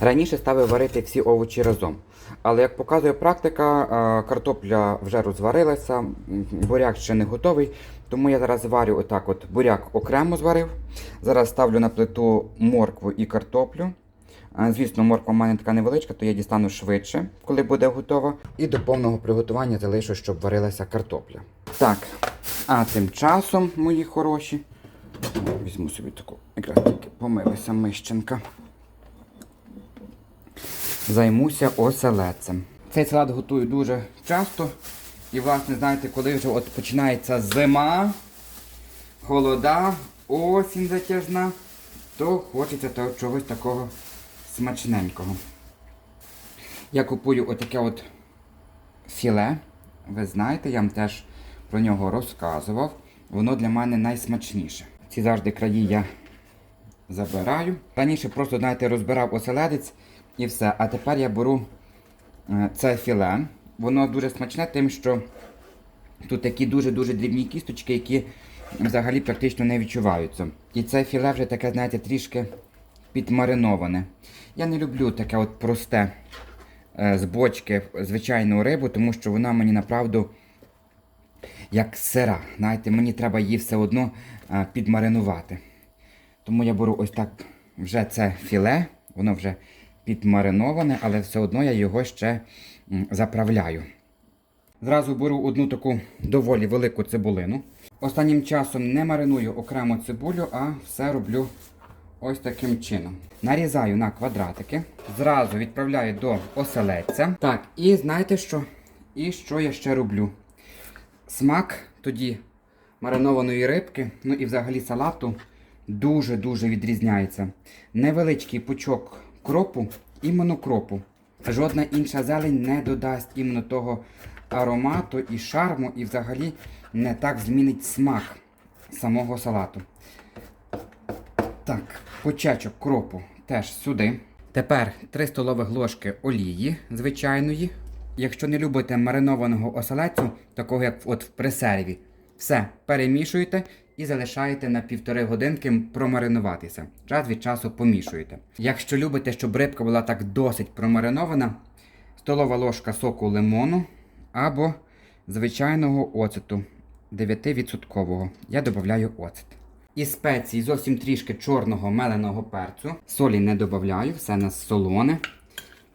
Раніше ставив варити всі овочі разом. Але як показує практика, е, картопля вже розварилася, буряк ще не готовий. Тому я зараз варю отак: от буряк окремо зварив. Зараз ставлю на плиту моркву і картоплю. Е, Звісно, морква в мене така невеличка, то я дістану швидше, коли буде готова. І до повного приготування залишу, щоб варилася картопля. Так, а тим часом, мої хороші, візьму собі таку, якраз тільки помилася мищенка. Займуся оселедцем. Цей салат готую дуже часто. І, власне, знаєте, коли вже от починається зима, холода, осінь затяжна, то хочеться того, чогось такого смачненького. Я купую отаке от філе. Ви знаєте, я вам теж про нього розказував. Воно для мене найсмачніше. Ці завжди краї я забираю. Раніше просто, знаєте, розбирав оселедець і все. А тепер я беру е, це філе. Воно дуже смачне, тим, що тут такі дуже-дуже дрібні кісточки, які взагалі практично не відчуваються. І це філе вже таке, знаєте, трішки підмариноване. Я не люблю таке от просте е, з бочки звичайну рибу, тому що вона мені направду як сира. Знаєте, мені треба її все одно е, підмаринувати. Тому я беру ось так вже це філе, воно вже підмариноване, але все одно я його ще заправляю. Зразу беру одну таку доволі велику цибулину. Останнім часом не мариную окремо цибулю, а все роблю ось таким чином. Нарізаю на квадратики, зразу відправляю до оселедця. Так, і знаєте що? І що я ще роблю? Смак тоді маринованої рибки, ну і взагалі салату дуже-дуже відрізняється. Невеличкий пучок кропу, іменно кропу. Жодна інша зелень не додасть іменно того аромату і шарму, і взагалі не так змінить смак самого салату. Так, почечок кропу теж сюди. Тепер 3 столових ложки олії звичайної. Якщо не любите маринованого оселедцю, такого як от в пресерві, все перемішуєте і залишаєте на півтори годинки промаринуватися. Час від часу помішуєте. Якщо любите, щоб рибка була так досить промаринована, столова ложка соку лимону або звичайного оцету 9%. Я додаю оцет. І спеції зовсім трішки чорного меленого перцю. Солі не додаю, все на солоне.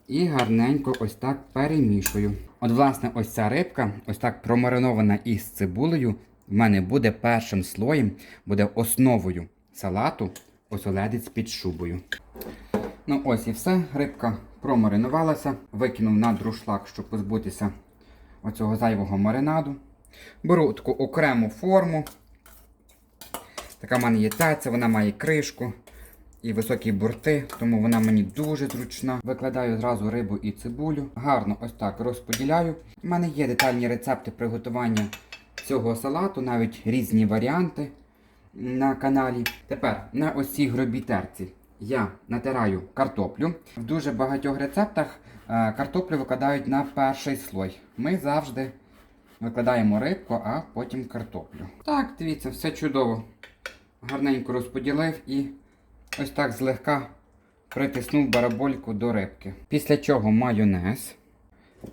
І гарненько ось так перемішую. От, власне, ось ця рибка, ось так промаринована із цибулею, в мене буде першим слоєм, буде основою салату оселедець під шубою. Ну ось і все. Рибка промаринувалася, викинув на друшлак, щоб позбутися оцього зайвого маринаду. Беру таку окрему форму. Така в мене є таця, вона має кришку і високі борти, тому вона мені дуже зручна. Викладаю зразу рибу і цибулю. Гарно ось так розподіляю. У мене є детальні рецепти приготування цього салату, навіть різні варіанти на каналі. Тепер на ось цій терці я натираю картоплю. В дуже багатьох рецептах е, картоплю викладають на перший слой. Ми завжди викладаємо рибку, а потім картоплю. Так, дивіться, все чудово. Гарненько розподілив і ось так злегка притиснув барабольку до рибки. Pісля чого майонез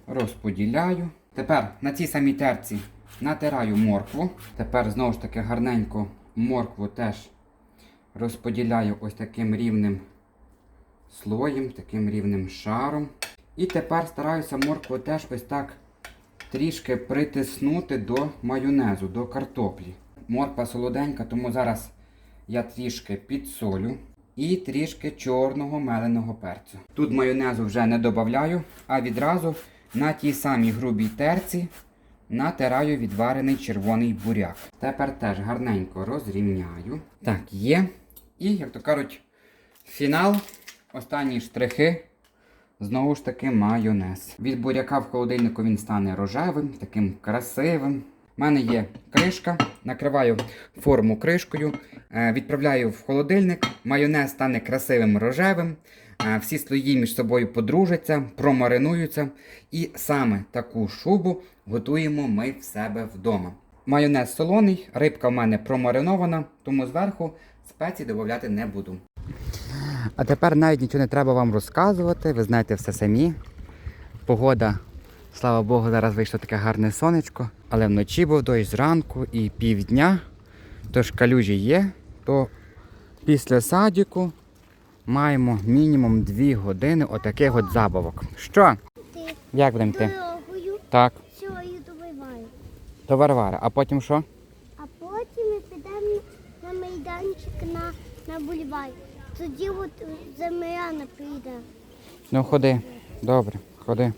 розподіляю. Тепер на цій самій терці натираю моркву. Тепер знову ж таки гарненько моркву теж розподіляю ось таким рівним слоєм, таким рівним шаром. І тепер стараюся моркву теж ось так трішки притиснути до майонезу, до картоплі. Морква солоденька, тому зараз я трішки підсолю і трішки чорного меленого перцю. Тут майонезу вже не додаю, а відразу на тій самій грубій терці натираю відварений червоний буряк. Тепер теж гарненько розрівняю. Так, є. І, як то кажуть, фінал, останні штрихи. Знову ж таки майонез. Від буряка в холодильнику він стане рожевим, таким красивим. У мене є кришка, накриваю форму кришкою, е, відправляю в холодильник, майонез стане красивим рожевим, е, всі слої між собою подружаться, промаринуються. І саме таку шубу готуємо ми в себе вдома. Майонез солоний, рибка в мене промаринована, тому зверху спеції додати не буду. А тепер навіть нічого не треба вам розказувати, ви знаєте все самі. Погода, слава Богу, зараз вийшло таке гарне сонечко, але вночі був дощ зранку і півдня. Тож калюжі є, то після садіку маємо мінімум 2 години отаких от забавок. Що? Як будемо йти? Так. То Варвара. А потім що? А потім ми підемо на майданчик на, на бульвар. Тоді от Замиряна прийде. Ну ходи. Добре, ходи.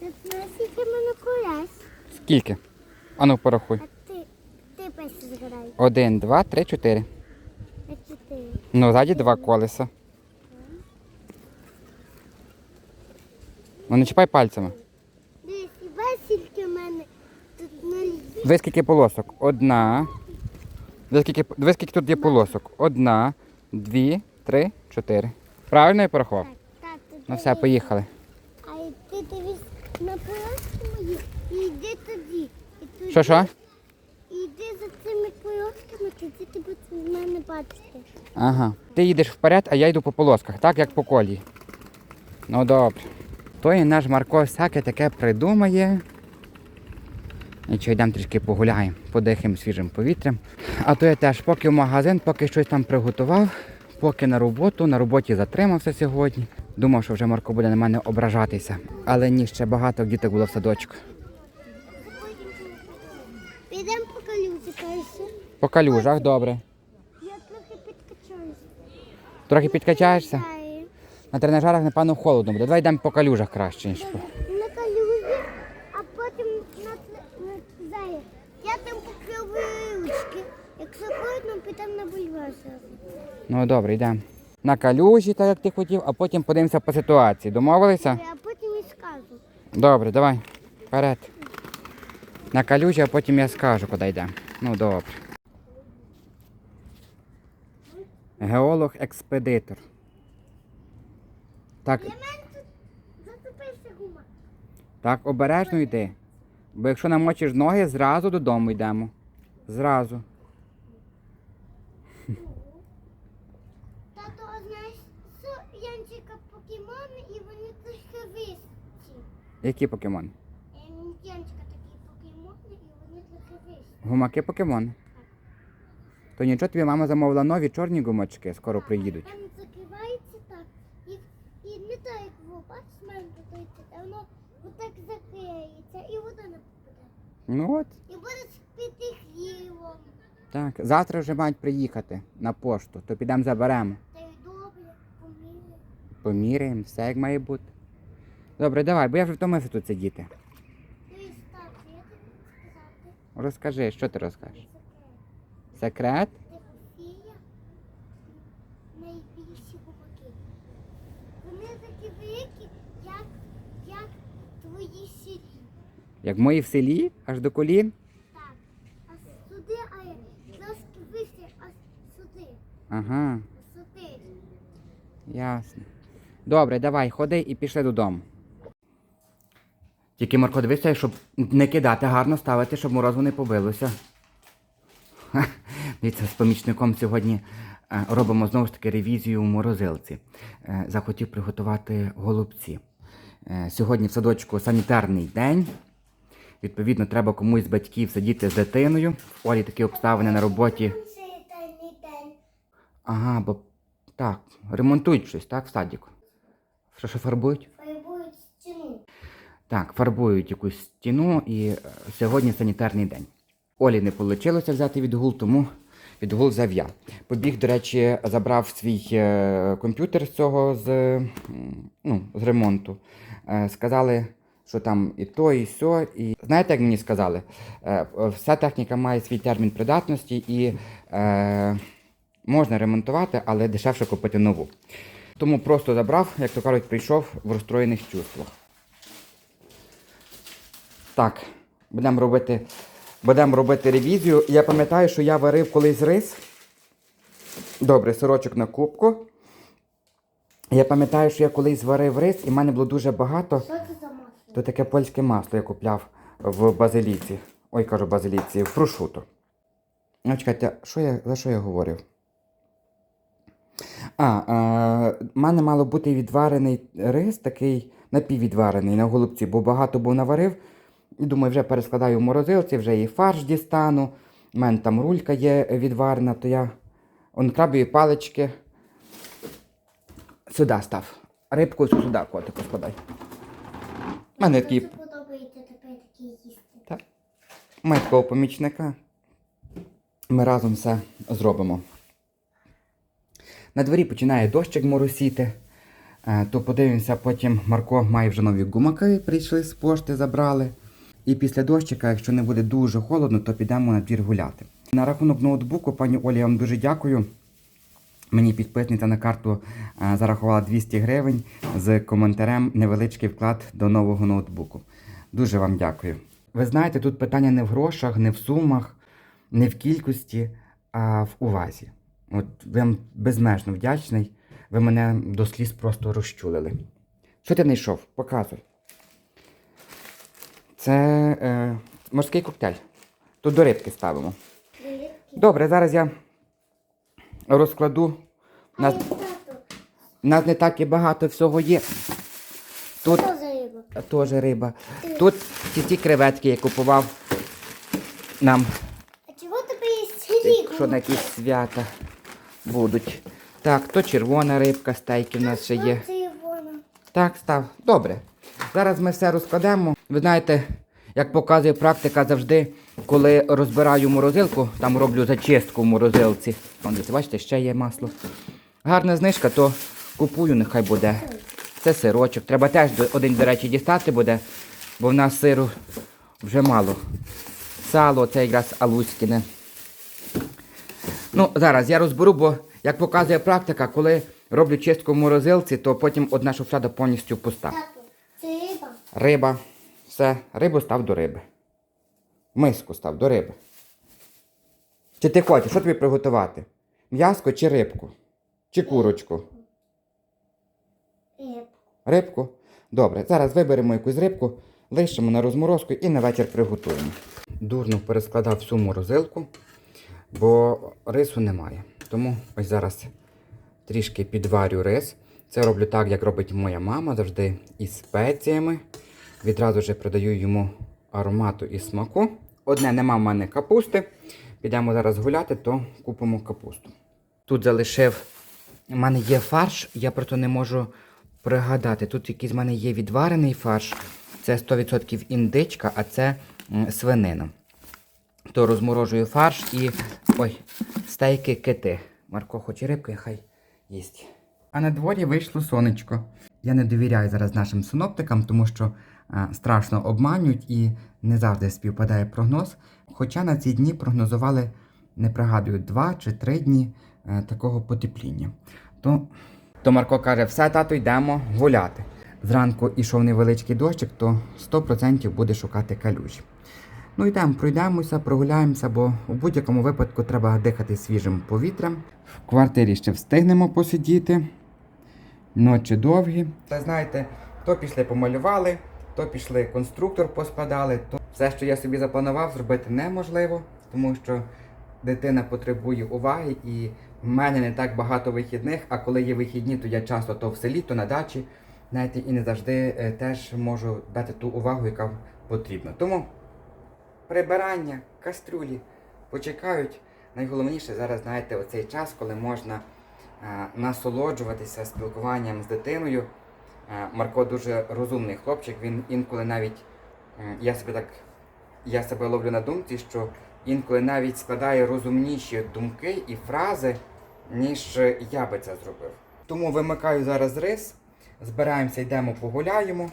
Тут наскільки мене колес. Скільки? Ану порахуй. А ти, ти перший згадай. Один, два, три, чотири. А чотири. Ну, ззаді два колеса. Ну не чіпай пальцями. Дивись, і бачиш, скільки в мене тут на лі- Диви, скільки полосок. Одна. Диви, скільки, диви, скільки тут є полосок. Одна, дві, три, чотири. Правильно я порахував? Ну все, поїхали. А ти дивись на полоски мої і йди тоді. І тоді Що, що? І йди за цими полосками, тоді ти будеш мене бачити. Ага. Ти їдеш вперед, а я йду по полосках, так як по колії. Ну добре. То і наш Марко всяке таке придумає. Нічого, йдемо трішки погуляємо, подихаємо свіжим повітрям. А то я теж поки в магазин, поки щось там приготував, поки на роботу, на роботі затримався сьогодні. Думав, що вже Марко буде на мене ображатися. Але ні, ще багато діток було в садочку. Підемо по калюзі. По калюжах, добре. Я трохи підкачаюсь. Трохи підкачаєшся? На тренажерах, напевно, холодно буде. Давай йдемо по калюжах краще, ніж по. На калюзі, а потім на, ц- на залі. Я там покрив ручки. Якщо холодно, підемо на бульвар зараз. Ну добре, йдемо. На калюжі, так як ти хотів, а потім подивимося по ситуації. Домовилися? А потім і скажу. Добре, давай. Вперед. На калюжі, а потім я скажу, куди йдемо. Ну добре. Геолог-експедитор. Так, так, обережно йди. Бо якщо намочиш ноги, зразу додому йдемо. Зразу. Тато, а знаєш, що Янчика покемони і вони трохи високі. Які покемони? Ем, такі покемони і вони трохи високі. Гумаки покемони. То нічого тобі мама замовила нові чорні гумачки, скоро приїдуть. Там закривається так. І, і не так, як ви бачите, мене готується, а воно отак закриється і вода не попаде. Ну от. І буде спити хлібом. Так, завтра вже мають приїхати на пошту, то підемо заберемо. Та й добре, поміли. Поміряємо, все як має бути. Добре, давай, бо я вже втомився тут сидіти. Розкажи, що ти розкажеш? Секрет. Найбільші гумаки. Вони такі великі, як, як твої сірі. Як мої в селі, аж до колін? Так. А сюди, а трошки вище, а сюди. Ага, сюди. ясно. Добре, давай, ходи і пішли додому. Тільки Марко, дивися, щоб не кидати, гарно ставити, щоб морозу не побилося. Дивіться, з помічником сьогодні е, робимо знову ж таки ревізію в морозилці. Е, Захотів приготувати голубці. Е, Сьогодні в садочку санітарний день. Відповідно, треба комусь з батьків сидіти з дитиною. В Олі такі обставини на роботі. Ага, бо так, ремонтують щось, так, в садіку. Що, що фарбують? Так, фарбують якусь стіну і е, сьогодні санітарний день. Олі не вийшло взяти відгул, тому відгул взяв я. Побіг, до речі, забрав свій е, комп'ютер з цього з, ну, з ремонту. Е, сказали, що там і то, і сьо. І знаєте, як мені сказали? Вся техніка має свій термін придатності і е, можна ремонтувати, але дешевше купити нову. Тому просто забрав, як то кажуть, прийшов в розстроєних чувствах. Так, будемо робити, будемо робити ревізію. Я пам'ятаю, що я варив колись рис. Добре, сирочок на кубку. Я пам'ятаю, що я колись варив рис, і в мене було дуже багато. Що це за масло? То таке польське масло я купляв в базиліці. Ой, кажу, базиліці, в прошуто. Ну, чекайте, що я, за що я говорив? А, е, в мене мало бути відварений рис, такий напіввідварений на голубці, бо багато був наварив. І думаю, вже перескладаю в морозилці, вже і фарш дістану. У мене там рулька є відварена, то я он крабові палички. Сюди став. Рибку сюди, котику складай. У мене такий подобається тепер такі їсти. так. Маю такого помічника. Ми разом все зробимо. На дворі починає дощик моросіти. Е, То подивимося, потім Марко має вже нові гумаки, прийшли з пошти, забрали. І після дощика, якщо не буде дуже холодно, то підемо на двір гуляти. На рахунок ноутбуку, пані Олі, я вам дуже дякую. Мені підписниця на карту е, зарахувала 200 гривень з коментарем невеличкий вклад до нового ноутбуку. Дуже вам дякую. Ви знаєте, тут питання не в грошах, не в сумах, не в кількості, а в увазі. От вам безмежно вдячний. Ви мене до сліз просто розчулили. Що ти знайшов? Показуй. Це е, морський коктейль. Тут до рибки ставимо. Добре, зараз я розкладу. У нас, у нас не так і багато всього є. Тут що теж риба. Тут ті, ті креветки я купував нам, А чого тебе є якщо на якісь свята будуть. Так, то червона рибка, стейки в нас ще є. Так, став. Добре. Зараз ми все розкладемо. Ви знаєте, як показує практика завжди, коли розбираю морозилку, там роблю зачистку в морозилці. Бачите, ще є масло. Гарна знижка, то купую, нехай буде. Це сирочок. Треба теж один, до речі, дістати буде, бо в нас сиру вже мало. Сало, це якраз алузькіне. Ну, зараз я розберу, бо як показує практика, коли роблю чистку в морозилці, то потім одна шufляда повністю пуста. Це риба. Риба. Все, рибу став до риби. Миску став до риби. Чи ти хочеш, що тобі приготувати? М'яско чи рибку? Чи курочку? Риб. Рибку? Добре, зараз виберемо якусь рибку, лишимо на розморозку і на вечір приготуємо. Дурно перескладав всю морозилку, бо рису немає. Тому ось зараз трішки підварю рис. Це роблю так, як робить моя мама, завжди із спеціями. Відразу же придаю йому аромату і смаку. Одне нема в мене капусти. Підемо зараз гуляти, то купимо капусту. Тут залишив. У мене є фарш, я просто не можу пригадати. Тут якийсь в мене є відварений фарш. Це 100% індичка, а це свинина. То розморожую фарш і. Ой, стейки кити. Марко хоче рибки, хай їсть. А на дворі вийшло сонечко. Я не довіряю зараз нашим синоптикам, тому що страшно обманюють і не завжди співпадає прогноз. Хоча на ці дні прогнозували, не пригадую, два чи три дні е, такого потепління. То, то Марко каже, все, тато, йдемо гуляти. Зранку ішов невеличкий дощик, то 100% буде шукати калюжі. Ну йдемо, пройдемося, прогуляємося, бо у будь-якому випадку треба дихати свіжим повітрям. В квартирі ще встигнемо посидіти. Ночі довгі. Та знаєте, то пішли помалювали, то пішли конструктор поскладали, то все, що я собі запланував, зробити неможливо, тому що дитина потребує уваги і в мене не так багато вихідних, а коли є вихідні, то я часто то в селі, то на дачі. Знаєте, і не завжди е, теж можу дати ту увагу, яка потрібна. Тому прибирання, кастрюлі почекають. Найголовніше зараз, знаєте, оцей час, коли можна е, насолоджуватися спілкуванням з дитиною. Марко дуже розумний хлопчик, він інколи навіть, я себе так, я себе ловлю на думці, що інколи навіть складає розумніші думки і фрази, ніж я би це зробив. Тому вимикаю зараз рис, збираємося, йдемо погуляємо.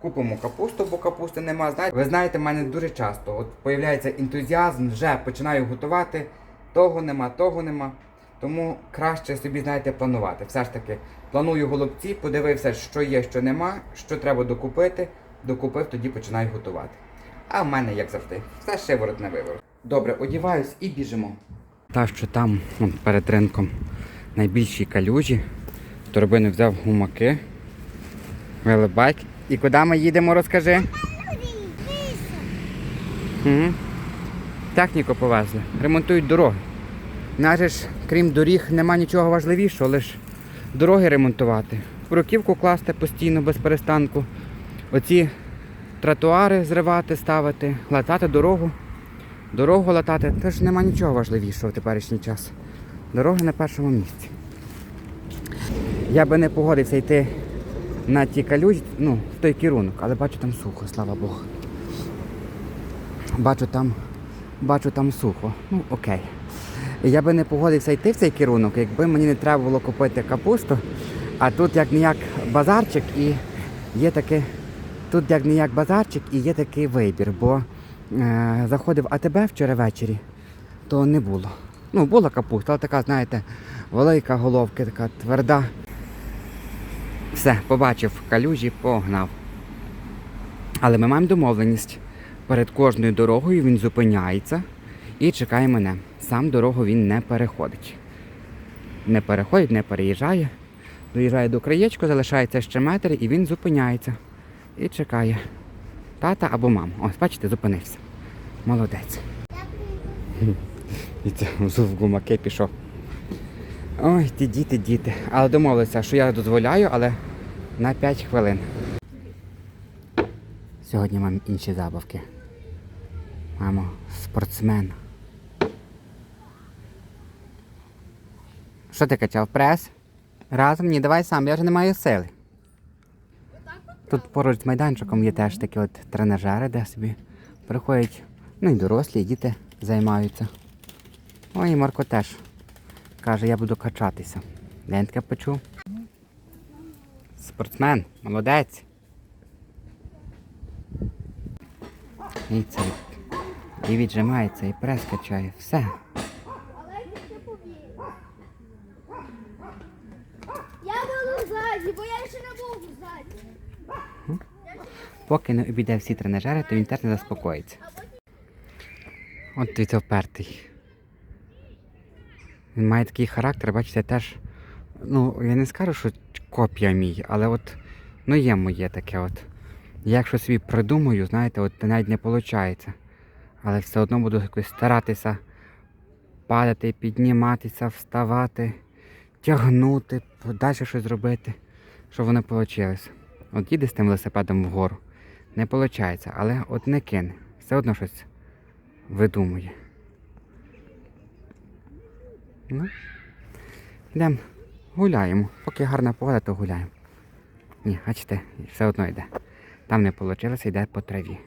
Купимо капусту, бо капусти нема. Знаєте, ви знаєте, в мене дуже часто от появляється ентузіазм, вже починаю готувати. Того нема, того нема. Тому краще собі, знаєте, планувати. Все ж таки, планую голубці, подивився, що є, що нема, що треба докупити. Докупив, тоді починаю готувати. А в мене, як завжди, все шиворот не виворот. Добре, одіваюсь і біжимо. Та, що там вон, перед ринком найбільші калюжі. Торбину взяв гумаки, велобайк. І куди ми їдемо, розкажи? Угу. Техніку повезли, ремонтують дороги. Наже ж, крім доріг, нема нічого важливішого, лише дороги ремонтувати, бруківку класти постійно без перестанку, оці тротуари зривати, ставити, латати дорогу. Дорогу латати, теж нема нічого важливішого в теперішній час. Дороги на першому місці. Я би не погодився йти на ті калюжі, ну, в той керунок, але бачу там сухо, слава Богу. Бачу там, бачу там сухо. Ну, окей. Я би не погодився йти в цей керунок, якби мені не треба було купити капусту, а тут як ніяк базарчик і є таке. Тут як ніяк базарчик і є такий вибір, бо е, заходив АТБ вчора ввечері, то не було. Ну, була капуста, але така, знаєте, велика головка, така тверда. Все, побачив калюжі, погнав. Але ми маємо домовленість. Перед кожною дорогою він зупиняється і чекає мене. Сам дорогу він не переходить. Не переходить, не переїжджає. Доїжджає до краєчку, залишається ще метр і він зупиняється. І чекає. Тата або маму. Ось, бачите, зупинився. Молодець. І це в гумаки пішов. Ой, ті діти, діти. Але домовилися, що я дозволяю, але на 5 хвилин. Сьогодні маємо інші забавки. Мамо, спортсмен. Що ти качав? Прес? Разом? Ні, давай сам, я вже не маю сили. Тут поруч з майданчиком є теж такі от тренажери, де собі приходять, ну і дорослі, і діти займаються. Ой, і Марко теж каже, я буду качатися. Таке почув? Спортсмен, молодець. І це і віджимається, і прес качає. Все. Я буду ззаді, бо я ще не був ззаді. Поки не обійде всі тренажери, то він теж не заспокоїться. От дивіться впертий. Він має такий характер, бачите, теж. Ну, я не скажу, що копія мій, але от ну є моє таке от. Я якщо собі придумаю, знаєте, от навіть не виходить. Але все одно буду якось старатися падати, підніматися, вставати, тягнути, далі щось зробити, щоб воно вийшло. От їде з тим велосипедом вгору. Не виходить, але от не кине. Все одно щось видумує. Ну, йдемо, гуляємо. Поки гарна погода, то гуляємо. Ні, бачите, все одно йде. Там не вийшло, йде по траві.